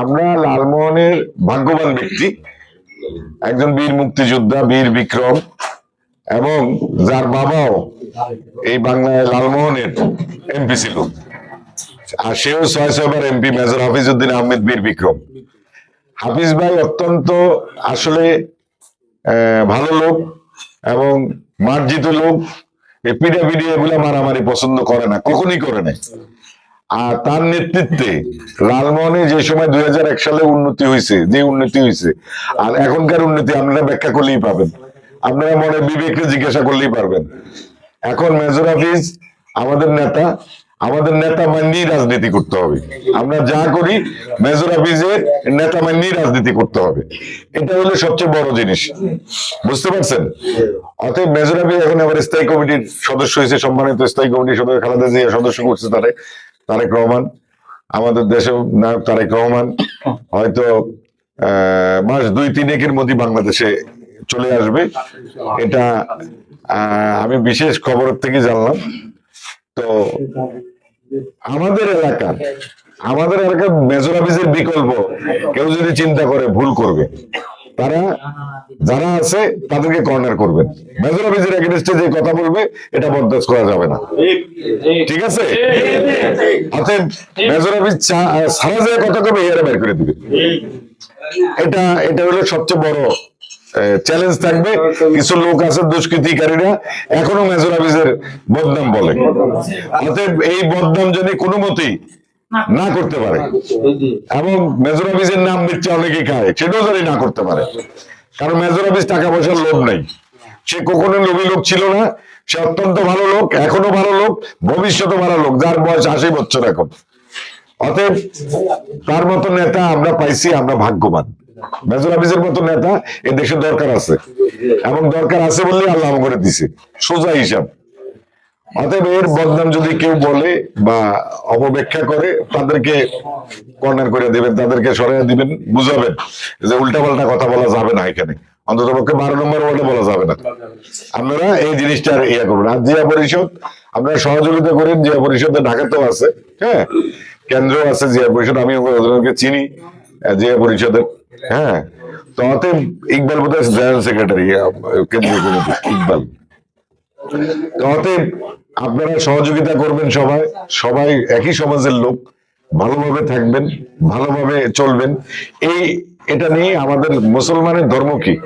আমরা লালমোহনের ভাগ্যবান ব্যক্তি, একজন বীর মুক্তিযোদ্ধা, বীর বিক্রম, এবং যার বাবাও এই বাংলায় লালমোহনের এমপি ছিল। আর সেও ছয় ছয়বার এমপি মেজর হাফিজউদ্দিন আহমেদ, বীর বিক্রম। হাফিজ ভাই অত্যন্ত আসলে ভালো লোক এবং মার্জিত লোক। পিডাপিডি এগুলা মারামারি পছন্দ করে না, কখনই করে না আর তার নেতৃত্বে লালমোহনে যে সময় দুই হাজার এক সালে উন্নতি হয়েছে, যে উন্নতি হয়েছে, আর এখনকার উন্নতি আপনারা ব্যাখ্যা করলেই পাবেন আপনারা মনে বিবেককে জিজ্ঞাসা করলেই পারবেন। এখন মেজর হাফিজ আমাদের নেতা আমাদের নেতা মান্যেই রাজনীতি করতে হবে। আমরা যা করি, মেজর হাফিজের নেতা মান্যেই রাজনীতি করতে হবে। এটা হলো সবচেয়ে বড় জিনিস। বুঝতে পারছেন? অতএব মেজর হাফিজ এখন আবার স্থায়ী কমিটির সদস্য হয়েছে, সম্মানিত স্থায়ী কমিটির সদস্য, খালেদা জিয়া সদস্য করছে তারে। তারেক রহমান। আমাদের দেশে নায়ক তারেক রহমান। হয়তো মাস দুই তিনেকের মধ্যে বাংলাদেশে চলে আসবে। এটা আমি বিশেষ খবর থেকে জানলাম। তো আমাদের এলাকার আমাদের এলাকার মেজর অফিসের বিকল্প কেউ যদি চিন্তা করে ভুল করবে। তারা যারা আছে তাদেরকে কর্নার করবেন মেজর অফিসের এগেনস্টে যে কথা বলবে, এটা বরদাস্ত করা যাবে না। ঠিক আছে? অতএব মেজর অফিস সারা যায় কথা কবে এরা বের করে দিবে? এটা এটা হলো সবচেয়ে বড় চ্যালেঞ্জ থাকবে। কিছু লোক আছে দুষ্কৃতিকারীরা, এখনও মেজর অফিসের বদনাম বলে। অতএব এই বদনাম যদি কোনো মতেই না করতে পারে। এবং মেজর অফিসের নাম মিথ্যা অনেকে খায় সেটাও যদি না করতে পারে। কারণ মেজর অফিস টাকা পয়সার লোভ নাই। সে কখনো লোভী লোক ছিল না সে অত্যন্ত ভালো লোক এখনও ভালো লোক ভবিষ্যতে ভালো লোক যার বয়স আশি বছর এখন। অতএব তার মতো নেতা আমরা পাইছি আমরা ভাগ্যবান। মেজর অফিসের মতো নেতা এ দেশে দরকার আছে। এবং দরকার আছে বললেই আল্লাহ করে দিছে। সোজা হিসাব। অতএব এর বদনাম যদি কেউ বলে বা অপব্যাখ্যা করে, তাদেরকে কর্নার করে দিবেন, তাদেরকে সরাই দিবেন, বুঝাবেন যে উল্টাপাল্টা কথা বলা যাবে না এখানে। অন্তত পক্ষে বারো নম্বর ওয়ার্ডে বলা যাবে না। আপনারা এই জিনিসটা ইয়ে করবেন আর জিয়া পরিষদ, আপনারা সহযোগিতা করেন, জিয়া পরিষদে ঢাকাতেও আছে হ্যাঁ? কেন্দ্র আছে জিয়া পরিষদ, আমি ওদেরকে চিনি জিয়া পরিষদের হ্যাঁ? তো অতএব ইকবাল বোধ জেনারেল সেক্রেটারি কেন্দ্রীয় কমিটি ইকবাল। তো অতএব আপনারা সহযোগিতা করবেন সবাই। সবাই একই সমাজের লোক, ভালোভাবে থাকবেন, ভালোভাবে চলবেন। এই, এটা নিয়ে আমাদের মুসলমানের ধর্ম কি?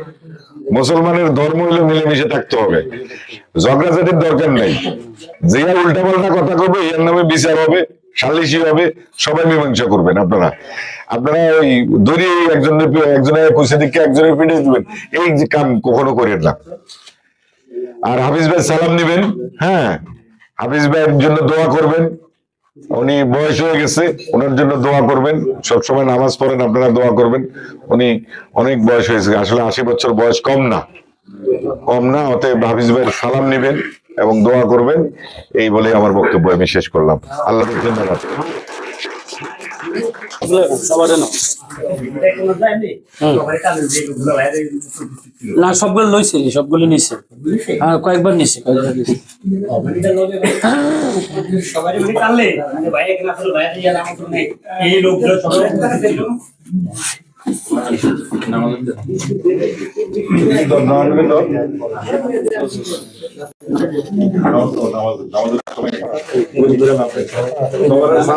মুসলমানের ধর্ম হলো মিলেমিশে থাকতে হবে। ঝগড়াঝাটির দরকার নাই। যে উল্টাপাল্টা কথা করবে এর নামে বিচার হবে, সালিশি হবে, সবাই মীমাংসা করবেন আপনারা। আপনারা ওই দড়ি একজনের একজনের কুসে দিকে একজনের পিঠে দিবেন। এই কাম কখনো করেন না। আর হাফিজ ভাই সালাম নিবেন। হ্যাঁ। হাফিজ ভাইয়ের জন্য দোয়া করবেন। উনি বয়স হয়ে গেছে ওনার জন্য দোয়া করবেন। সবসময় নামাজ পড়েন আপনারা দোয়া করবেন। উনি অনেক বয়স হয়েছে আসলে আশি বছর বয়স কম না। কম না অতএব হাফিজ ভাইয়ের সালাম নিবেন এবং দোয়া করবেন। এই বলে আমার বক্তব্য আমি শেষ করলাম। আল্লাহ ধন্যবাদ। না সবগুলো লইছে সবগুলো নিছে। হ্যাঁ নিছে কয়েকবার